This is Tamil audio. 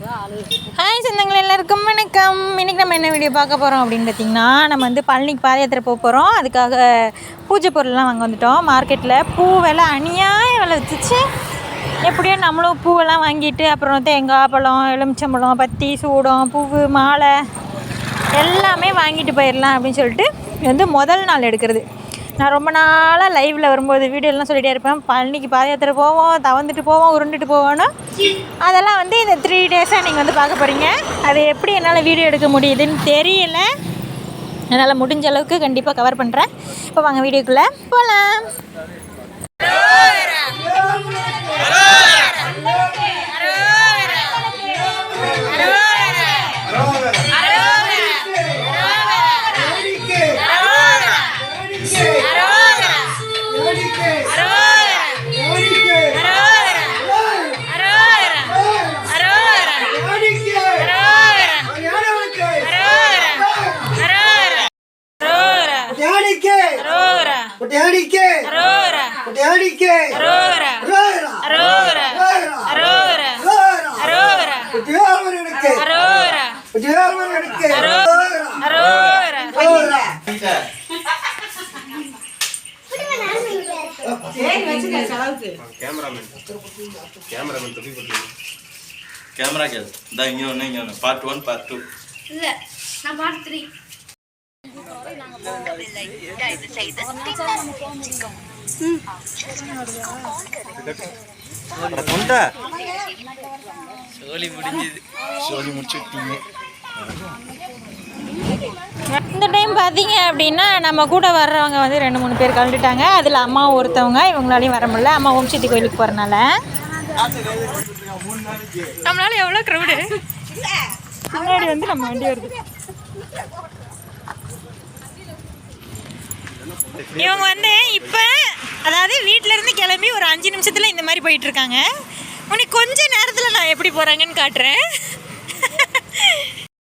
ஹாய் சொந்தங்கள் எல்லாருக்கும் வணக்கம். இன்றைக்கி நம்ம என்ன வீடியோ பார்க்க போகிறோம் அப்படின்னு பார்த்தீங்கன்னா நம்ம வந்து பழனிக்கு பாத யாத்திரை போக போகிறோம் அதுக்காக பூஜை பொருள்லாம் வாங்க வந்துட்டோம். மார்க்கெட்டில் பூ விலை அநியாய விலை வச்சுச்சு எப்படியோ நம்மளும் பூவெல்லாம் வாங்கிட்டு அப்புறம் தேங்காய் பழம் எலுமிச்சம்பழம் பத்தி சூடம் பூவு மாலை எல்லாமே வாங்கிட்டு போயிடலாம் அப்படின்னு சொல்லிட்டு இது வந்து முதல் நாள் எடுக்கிறது. நான் ரொம்ப நாளாக லைவில் வரும்போது வீடியோலாம் சொல்லிகிட்டே இருப்பேன். பழனிக்கு பாத யாத்திரை போவோம் தவந்துட்டு போவோம் உருண்டுட்டு போவோன்னு அதெல்லாம் வந்து இந்த த்ரீ டேஸாக நீங்கள் வந்து பார்க்க போகிறீங்க அது எப்படி என்னால் வீடியோ எடுக்க முடியுதுன்னு தெரியல. என்னால் முடிஞ்ச அளவுக்கு கண்டிப்பாக கவர் பண்ணுறேன் இப்போ வாங்க வீடியோக்குள்ளே போகலாம் குட்டியாடிக்கு குட்டியாடிக்கு ரோரா ரோரா ரோரா குட்டியாவரனுக்கு குட்டியாவரனுக்கு ரோரா ரோரா கேமராமேன் கேமராமேன் தொப்பி போட்டு கேமரா கேது இந்த இங்கே ஒன்று இங்கே ஒன்று பார்ட் ஒன் பார்ட் டூ இல்ல நான் பார்ட் த்ரீ இந்த டைம் பார்த்தீங்க அப்படின்னா நம்ம கூட வர்றவங்க வந்து ரெண்டு மூணு பேர் கலந்துட்டாங்க. அதில் அம்மா ஒருத்தவங்க இவங்களாலையும் வர முடியல. அம்மா ஓம்சக்தி கோயிலுக்கு போகிறனால நம்மளால எவ்வளோ க்ரௌடு முன்னாடி வந்து நம்ம வண்டி வருது. இவங்க வந்து இப்போ அதாவது வீட்டிலேருந்து இருந்து கிளம்பி ஒரு அஞ்சு நிமிஷத்தில் இந்த மாதிரி போயிட்டுருக்காங்க உனக்கு கொஞ்ச நேரத்தில் நான் எப்படி போகிறாங்கன்னு காட்டுறேன்.